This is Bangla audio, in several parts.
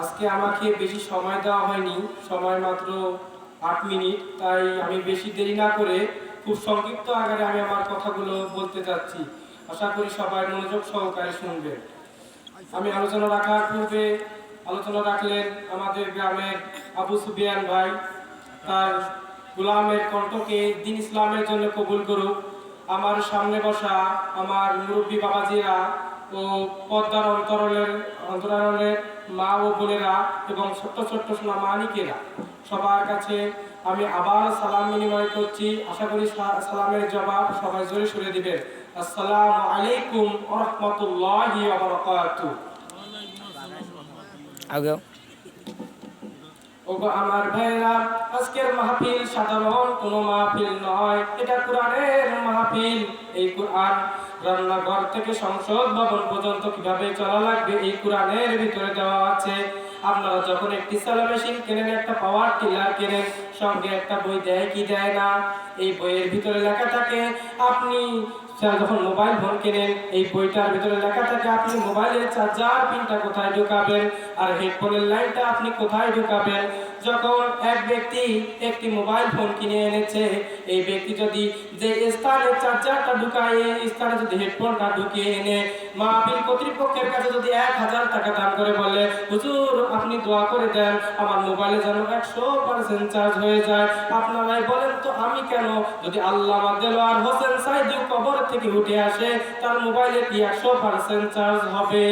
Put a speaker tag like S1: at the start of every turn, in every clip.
S1: আজকে আমাকে বেশি সময় দেওয়া হয়নি, সময় মাত্র আট মিনিট, তাই আমি বেশি দেরি না করে খুব সংক্ষিপ্ত আকারে আমি আমার কথাগুলো বলতে আশা করি সবাই মনোযোগ সহকারে আমি আলোচনা রাখার পূর্বে আলোচনা রাখলেন আমাদের গ্রামের আবু সুবিয়ান ভাই। তার গোলামের কণ্ঠকে দিন ইসলামের জন্য কবুল করুক। আমার সামনে বসা আমার মুরব্বী বাবাজিরা পদ্মার অন্তরলের অন্তরালের মা ও বোনেরা এবং ছোট্ট ছোট্ট সোনা মানিকেরা। সবার কাছে আমি আবার সালাম বিনিময় করছি। আশা করি সালামের জবাব সবাই জোরে সরে দিবেন। আসসালামু আলাইকুম রাহমাতুল্লাহি ওগো আমার ভাইরা আজকের মাহফিল সাধারণ কোনো মাহফিল নয়। এটা কোরআনের মাহফিল। এই কোরআন রান্নাঘর থেকে সংসদ ভবন পর্যন্ত কীভাবে চলা লাগবে এই কোরআনের ভিতরে দেওয়া আছে। আপনারা যখন একটি সেলো মেশিন কেনেন, একটা পাওয়ার টিলার কেনেন, সঙ্গে একটা বই দেয় কি দেয় না, এই বইয়ের ভিতরে লেখা থাকে, আপনি যখন মোবাইল ফোন কেনেন, এই বইটার ভিতরে লেখা থাকে, আপনি মোবাইলের চার্জার পিনটা কোথায় ঢুকাবেন? আর হেডফোনের লাইনটা আপনি কোথায় ঢুকাবেন? যখন এক ব্যক্তি একটি মোবাইল ফোন কিনে এনেছে, এই ব্যক্তি যদি যে স্থানে চার্জারটা ঢুকায়, এই স্থানে যদি হেডফোনটা ঢুকিয়ে এনে, মাহফিল কর্তৃপক্ষের কাছে যদি এক হাজার টাকা দান করে বলে, হুজুর, আপনি দোয়া করে দেন, আমার মোবাইলে যেন একশো পার্সেন্ট চার্জ হয়ে যায়। আপনারাই বলেন, তো আমি কেন? যদি আল্লাহ দেলোয়ার হোসেন সাইদি কবর থেকে উঠে আসে, তার মোবাইলে কি একশো পার্সেন্ট চার্জ হবে?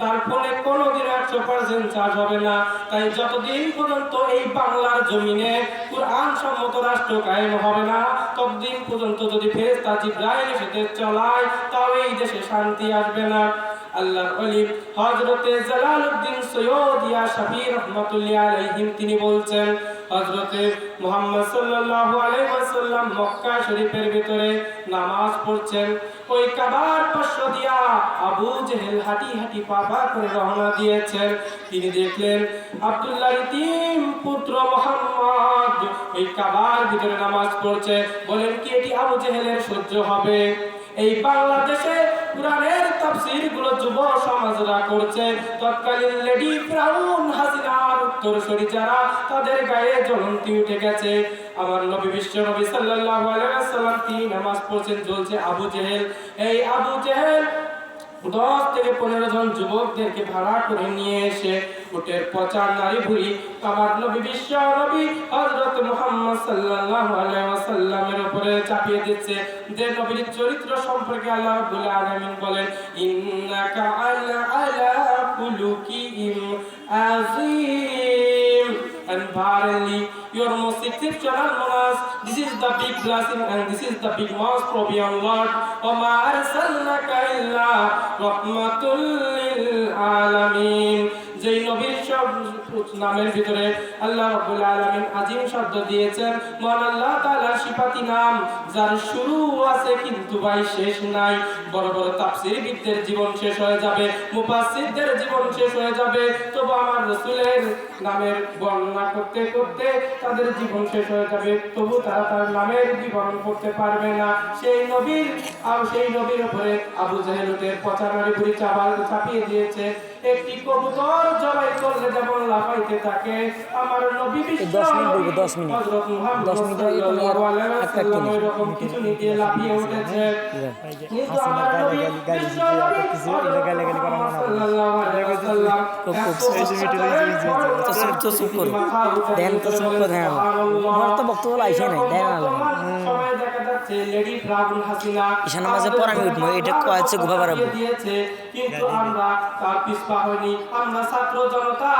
S1: তার ফোনে কোনোদিন একশো পার্সেন্ট চার্জ হবে না। তাই যতদিন পর্যন্ত এই বাংলার জমিনে কোরআন সম্মত রাষ্ট্র কায়েম হবে না, ততদিন পর্যন্ত যদি ফেরেস্তা জিব্রাইল সাথে চলায় তবে এই দেশে শান্তি আসবে না। আল্লাহর অলি হযরতে জালালউদ্দিন সৈয়দ ইয়া শাফি রহমাতুল্লাহ তিনি বলছেন হযরতে মুহাম্মদ সাল্লাল্লাহু আলাইহি ওয়াসাল্লাম মক্কা শরীফের ভিতরে নামাজ পড়ছেন। ওই কাবার পাশ দিয়া আবু জেহেল হাঁটি হাঁটি পাপা করে রওনা দিয়েছেন। তিনি দেখলেন আব্দুল্লাহ ইতিম পুত্র মোহাম্মদ ওই কাবার ভিতরে নামাজ পড়ছে। বলেন, কি এটি আবু জেহেলের সহ্য হবে? এই বাংলাদেশে কোরআনের তাফসীরগুলো যুব সমাজরা করছে। তৎকালীন লেডি ফ্রাউন হাসিনার উত্তরসূরি যারা তাদের গায়ে জ্বলন্তি উঠে গেছে। আমার নবী বিশ্ব নবী সাল্লাল্লাহু আলাইহি ওয়াসাল্লাম তিনি নামাজ পড়ছেন জ্বলছে আবু জেহেল। এই আবু জেহেল দশ থেকে পনেরো জন যুবকদেরকে ভাড়া করে নিয়ে এসে উটের নারী আমার নবী বিশ্ব নবী মুহাম্মদ সাল্লাল্লাহু আলাইহি ওয়াসাল্লামের উপরে চাপিয়ে দিচ্ছে। যে নবীর চরিত্র সম্পর্কে আল্লাহ রাব্বুল আলামিন বলেন, ইন্নাকা আলা আলা and barley your most exceptional monarch this is the big blessing and this is the big most from your Lord وما أرسلناك إلا رحمة للعالمين যেই নবীর সব নামের ভিতরে আল্লাহ রাব্বুল আলামিন আজিম শব্দ দিয়েছেন মহান আল্লাহ তাআলার সিফাতি নাম যার শুরু আছে কিন্তু ভাই শেষ নাই বড় বড় তাফসীরবিদদের জীবন শেষ হয়ে যাবে মুফাসসিরদের জীবন শেষ হয়ে যাবে তবু আমার রাসূলের নামের বর্ণনা করতে করতে তাদের জীবন শেষ হয়ে যাবে, তবু তারা তার নামের বিবরণ করতে পারবে না। সেই নবীর আর সেই নবীর উপরে আবু জাহেল উটের পচা নারী বুড়ি চাপিয়ে দিয়েছে। একটি কবুতর জবাই করলে যেমন লাফাইতে থাকে আমার নবী বিশ্ব
S2: দশ মিনিট বলব, দশ মিনিট।
S1: হযরত মুহাম্মদ
S2: দশ মিনিট আগে আর একটা।
S1: কিছু নিতে লাফিয়ে উঠেছে কিন্তু আমার নবী বিশ্ব নবী
S3: গালাগালি করা মানা।
S1: সাল্লাল্লাহু আলাইহি ওয়াসাল্লাম
S2: খুব খুব
S3: এই যে মিটি, এই যে, এই যে, এই যে।
S2: তো চুপ তো চুপ করো দেন তো চুপ করে দেন আমার তো বক্তব্য লাইছে নাই দেন না
S1: সময় দেখা
S2: ঈশান নামাজে পর আমি উঠবো, এটা কয়েছে গুফা বাড়াবো।
S1: কিন্তু আমরা তার পিছপা হয়নি আমরা ছাত্র জনতা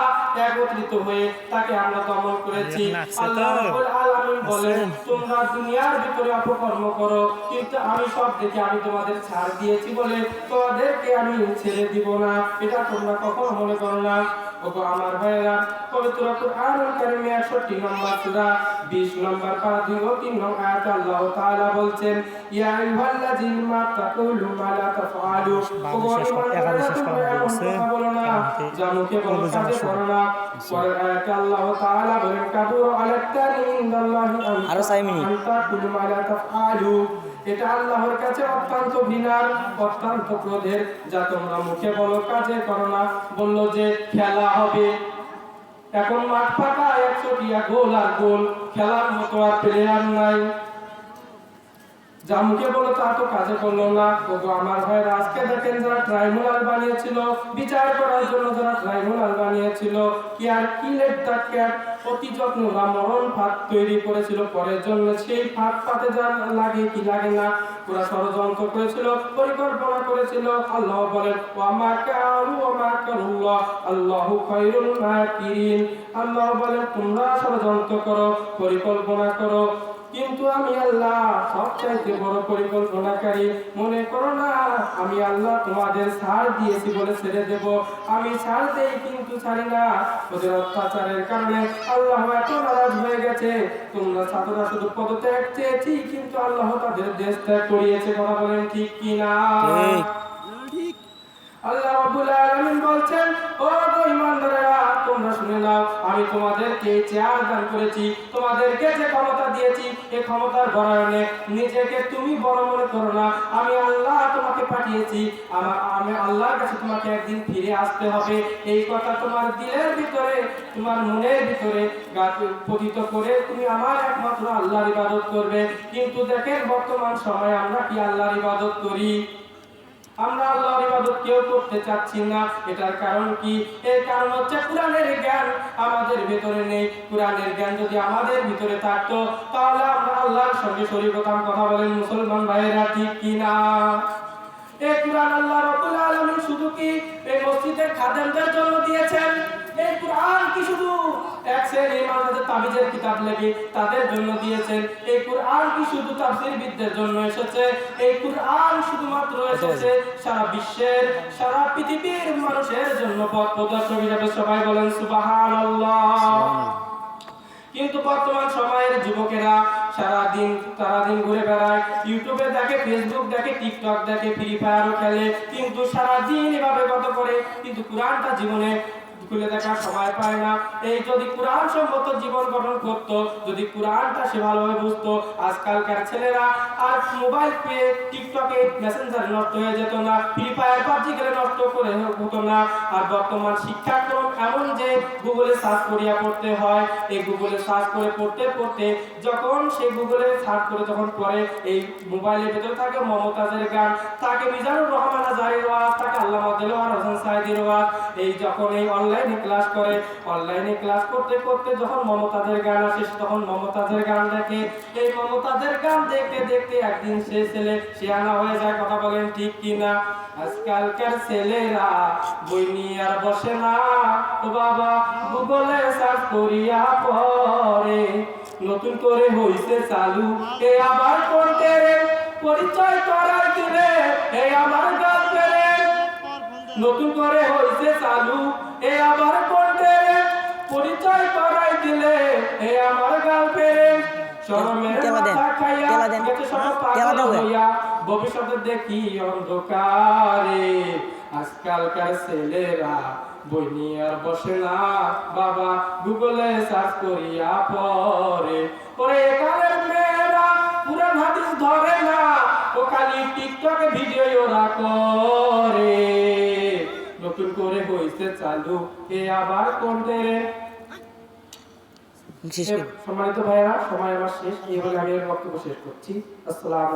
S1: একত্রিত হয়ে তাকে আমরা দমন করেছি। আল্লাহ রাব্বুল আলামিন বলেন তোমরা দুনিয়ার ভিতরে অপকর্ম করো কিন্তু আমি সব দেখে আমি তোমাদের ছাড় দিয়েছি বলে তোমাদেরকে আমি ছেড়ে দিব না। এটা তোমরা কখনো মনে করো না। ওগো আমার ভাইয়েরা পবিত্র কুরআনুল কারীমে 61 নম্বর সূরা 20 নম্বর পারা দুই ও তিন নং আয়াতে আল্লাহ তাআলা বলছেন ইয়া আইয়ুহাল্লাযীনা মা তাকুলু মা লা তাফআলু। ওগো
S3: একাদশ শেষ করা হয়ে এমনিতে
S1: যা মুখে বলো কাজে করো না। পরের আয়াতে আল্লাহ তাআলা বলেন কাবুর আলাক্কানি ইনদাল্লাহি। আন তাকুলু মা লা তাফআলু। এটা আল্লাহর কাছে অত্যন্ত ঘৃণার, অত্যন্ত ক্রোধের। যা তোমরা মুখে বলো, কাজে করো না। বলল যে, খেলা হবে। এখন মাঠ ফাঁকা একশো গোল আর গোল। খেলার মতো আর প্লেয়ার নাই। যা মুখে বলো তা তো কাজে করল না। ওগো আমার ভাইয়ের আজকে দেখেন যারা ট্রাইব্যুনাল বানিয়েছিল, বিচার করার জন্য যারা ট্রাইব্যুনাল বানিয়েছিল, কি আর কি লেট ক্যাট অতি যত্ন ওরা মরণ ফাঁদ তৈরি করেছিল, পরের জন্য সেই ফাঁদ পাতে যা লাগে কি লাগে না। ওরা ষড়যন্ত্র করেছিল, পরিকল্পনা করেছিল, আল্লাহ বলেন ওয়ামা কারু ওয়ামা কারুল্লাহ আল্লাহু খায়রুল মাকিরিন। আল্লাহ বলেন, তোমরা ষড়যন্ত্র করো, পরিকল্পনা করো কিন্তু আমি আল্লাহ সবচাইতে বড় পরিকল্পনাকারী। মনে করো না, আমি আল্লাহ তোমাদের ছাড় দিয়েছি বলে ছেড়ে দেব। আমি ছাড় দেই কিন্তু ছাড়ি না। ওদের অত্যাচারের কারণে আল্লাহ এত নারাজ হয়ে গেছে। তোমরা ছাত্ররা শুধু পদত্যাগ চেয়েছি, কিন্তু আল্লাহ তাদের দেশ ত্যাগ করিয়েছে, কথা বলেন ঠিক কি না
S2: ঠিক।
S1: আল্লাহ রাব্বুল আলামিন বলছেন, ও তোমরা শুনে নাও, আমি তোমাদেরকে চেয়ার দান করেছি, তোমাদেরকে যে ক্ষমতা দিয়েছি এই ক্ষমতার নিজেকে তুমি বড় মনে করো না। আমি আল্লাহ তোমাকে পাঠিয়েছি, আমার, আমি আল্লাহর কাছে তোমাকে একদিন ফিরে আসতে হবে। এই কথা তোমার দিলের ভিতরে, তোমার মনের ভিতরে পতিত করে তুমি আমার একমাত্র আল্লাহর ইবাদত করবে। কিন্তু দেখেন, বর্তমান সময়ে আমরা কি আল্লাহর ইবাদত করি? আমরা আল্লাহর ইবাদত কেউ করতে চাচ্ছি না। এটার কারণ কি? এর কারণ হচ্ছে কোরআনের জ্ঞান আমাদের ভিতরে নেই। কোরআনের জ্ঞান যদি আমাদের ভিতরে থাকতো, তাহলে আমরা আল্লাহর সঙ্গে শরীর হতাম কথা বলেন, মুসলমান ভাইয়েরা ঠিক কি না এই কোরআন আল্লাহ শুধু কি এই মসজিদের খাদেমদের জন্য দিয়েছেন এই কোরআন কি শুধু এক শ্রেণির মানুষদের তাবিজের কিতাব লেগে তাদের জন্য দিয়েছেন। এই কোরআন কি শুধু জন্য এসেছে? এই কোরআন শুধুমাত্র এসেছে সারা বিশ্বের সারা পৃথিবীর মানুষের জন্য পথ প্রদর্শক হিসেবে সবাই বলেন কিন্তু বর্তমান সময়ের যুবকেরা সারা দিন সারা দিন ঘুরে বেড়ায় ইউটিউবে দেখে ফেসবুক দেখে টিকটক দেখে ফ্রি ফায়ারও খেলে কিন্তু সারা দিন এভাবে গত করে? কিন্তু কোরআনটা জীবনে খুলে দেখার সময় পায় না। এই যদি কোরআন সম্মত জীবন গঠন করত, যদি কোরআনটা সে ভালোভাবে বুঝতো, আজকালকার ছেলেরা আর মোবাইল পেয়ে টিকটকে মেসেঞ্জার নষ্ট হয়ে যেত না, ফ্রি ফায়ার পাবজি খেলে নষ্ট করে হতো না। আর বর্তমান শিক্ষাক্রম এমন যে গুগলে সার্চ করিয়া পড়তে হয়, এই গুগলে সার্চ করে পড়তে পড়তে যখন সেই গুগলে সার্চ করে যখন পড়ে, এই মোবাইলের ভেতরে থাকে মমতাজের গান, তাকে মিজানুর রহমান আজারির ওয়াজ থাকে আল্লামা দেলোয়ার হোসেন সাইদির ওয়াজ, এই যখন এই অনলাইনে ক্লাস করে, অনলাইনে ক্লাস করতে করতে যখন মমতাজের গান আসে তখন মমতাজের গান দেখে। এই মমতাজের গান দেখতে দেখতে একদিন সে ছেলে শিয়ানা হয়ে যায়, কথা বলেন ঠিক কিনা? আজকালকার ছেলেরা বই নিয়ে আর বসে না। বাবা, গুগলে সার্চ করিয়া পরে নতুন করে হইছে চালু। এ আবার রে পরিচয় করার দিলে এ আমার গার্লফ্রেন্ড নতুন করে হইছে চালু। এ আবার কোনতে পরিচয় করাই দিলে এ আমার গার্লফ্রেন্ড। হইয়া। ভবিষ্যতে দেখি অন্ধকারে। আজকালকার ছেলেরা বই নিয়ে আর বসে না। বাবা গুগলে সার্চ করিয়া পরে পরে এখানের মেয়েরা পুরান হাদিস ধরে না। ও খালি টিকটকে ভিডিও ওরা করে। নতুন করে হইছে চালু। এ আবার কোন
S2: তেরে
S1: সম্মানিত ভাইরা সময় আমার শেষ। এই বলে আমি বক্তব্য শেষ করছি। আসসালামু